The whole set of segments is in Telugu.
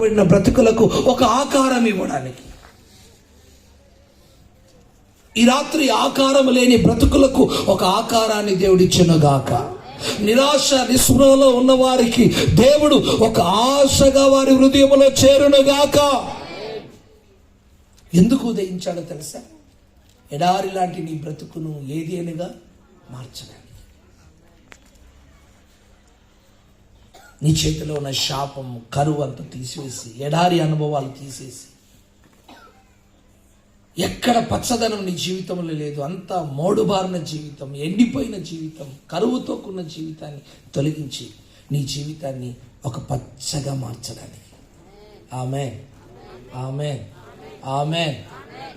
పడిన బ్రతుకులకు ఒక ఆకారం ఇవ్వడానికి. ఈ రాత్రి ఆకారం లేని బ్రతుకులకు ఒక ఆకారాన్ని దేవుడిచ్చినగాక. నిరాశ నిస్పృహలో ఉన్న వారికి దేవుడు ఒక ఆశగా వారి హృదయంలో చేరునుగాక. ఎందుకు ఉదయించాడో తెలుసా? ఎడారి లాంటి నీ బ్రతుకును ఏది అనగా మార్చడానికి. నీ చేతిలో ఉన్న శాపం కరువు అంతా తీసివేసి ఎడారి అనుభవాలు తీసేసి ఎక్కడ పచ్చదనం నీ జీవితంలో లేదు అంతా మోడుబారిన జీవితం ఎండిపోయిన జీవితం కరువుతో కూడిన జీవితాన్ని తొలగించి నీ జీవితాన్ని ఒక పచ్చగా మార్చడానికి. ఆమె ఆమె ఆమె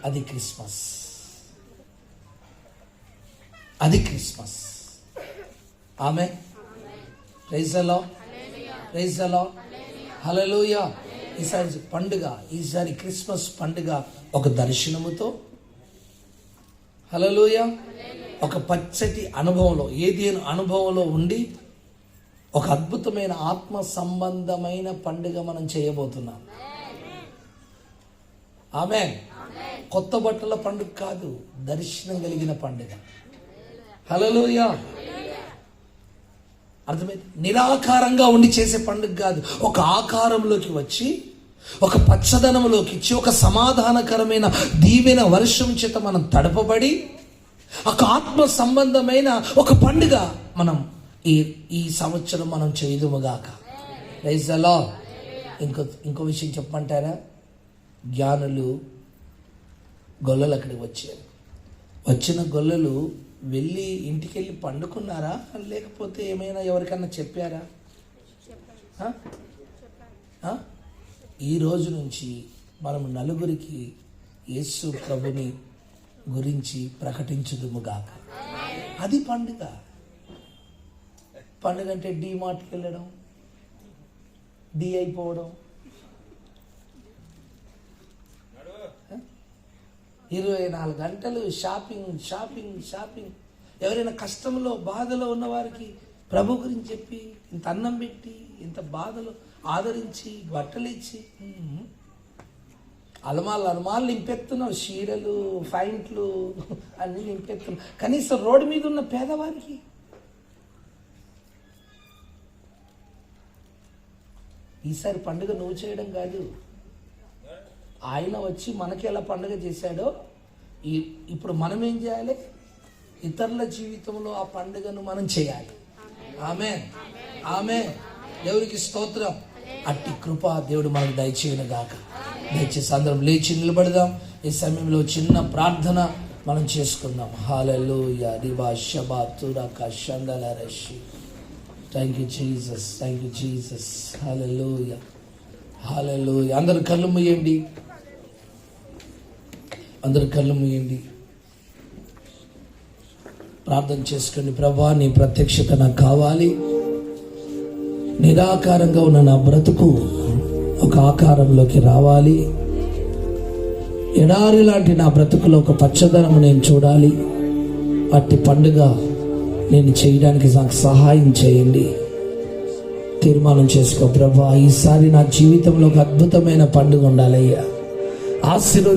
అది క్రిస్మస్. అది క్రిస్మస్. ఆమె ప్రైజలో ప్రైజలో హలలోయ ఈసారి పండుగ ఈసారి క్రిస్మస్ పండుగ ఒక దర్శనముతో. హలలోయ ఒక పచ్చటి అనుభవంలో ఏది అనుభవంలో ఉండి ఒక అద్భుతమైన ఆత్మ సంబంధమైన పండుగ మనం చేయబోతున్నాం. ఆమె కొత్త బట్టల పండుగ కాదు దర్శనం కలిగిన పండుగ. హలలోయ అర్థమైంది? నిరాకారంగా ఉండి చేసే పండుగ కాదు. ఒక ఆకారంలోకి వచ్చి ఒక పచ్చదనంలోకి ఇచ్చి ఒక సమాధానకరమైన దీవెన వర్షం చేత మనం తడపబడి ఒక ఆత్మ సంబంధమైన ఒక పండుగ మనం ఈ ఈ సంవత్సరం మనం చేయదుముగాక రైజ్ ఇంకో ఇంకో విషయం చెప్పమంటారా? జ్ఞానులు గొల్లలు అక్కడికి వచ్చారు. వచ్చిన గొల్లలు వెళ్ళి ఇంటికి వెళ్ళి పండుకున్నారా? లేకపోతే ఏమైనా ఎవరికన్నా చెప్పారా? ఈ రోజు నుంచి మనం నలుగురికి యేసు ప్రభుని గురించి ప్రకటించుదుముగాక. అది పండుగ. పండుగ అంటే డి మార్ట్కి వెళ్ళడం డి అయిపోవడం ఇరవై నాలుగు గంటలు షాపింగ్ షాపింగ్ షాపింగ్. ఎవరైనా కష్టంలో బాధలో ఉన్నవారికి ప్రభు గురించి చెప్పి ఇంత అన్నం పెట్టి ఇంత బాధలు ఆదరించి బట్టలు ఇచ్చి అలమాలు అలమాలు నింపెత్తున్నావు చీరలు ఫైంట్లు అన్ని నింపెత్తున్నావు కనీసం రోడ్డు మీద ఉన్న పేదవారికి. ఈసారి పండుగ నువ్వు చేయడం కాదు. ఆయన వచ్చి మనకి ఎలా పండుగ చేశాడో ఈ ఇప్పుడు మనం ఏం చేయాలి? ఇతరుల జీవితంలో ఆ పండుగను మనం చేయాలి. ఆమె ఆమె దేవునికి స్తోత్రం. అట్టి కృప దేవుడు మనకు దయచేయను గాక. దయచేసి అందరం లేచి నిలబడదాం. ఈ సమయంలో చిన్న ప్రార్థన మనం చేసుకుందాం. హాలలు రిబా షబా తురక షందల రషి. Thank you Jesus thank you Jesus hallelujah hallelujah అందరు కళ్ళు ముయ్యండి అందరు కళ్ళు మూయండి. ప్రార్థన చేసుకోండి. ప్రభా నీ ప్రత్యక్షత నాకు కావాలి. నిరాకారంగా ఉన్న నా బ్రతుకు ఒక ఆకారంలోకి రావాలి. ఎడారి లాంటి నా బ్రతుకులో ఒక పచ్చదనం నేను చూడాలి. అట్టి పండుగ నేను చేయడానికి నాకు సహాయం చేయండి. తీర్మానం చేసుకో. ప్రభా ఈసారి నా జీవితంలో ఒక అద్భుతమైన పండుగ ఉండాలయ్యా. ఆశీర్వ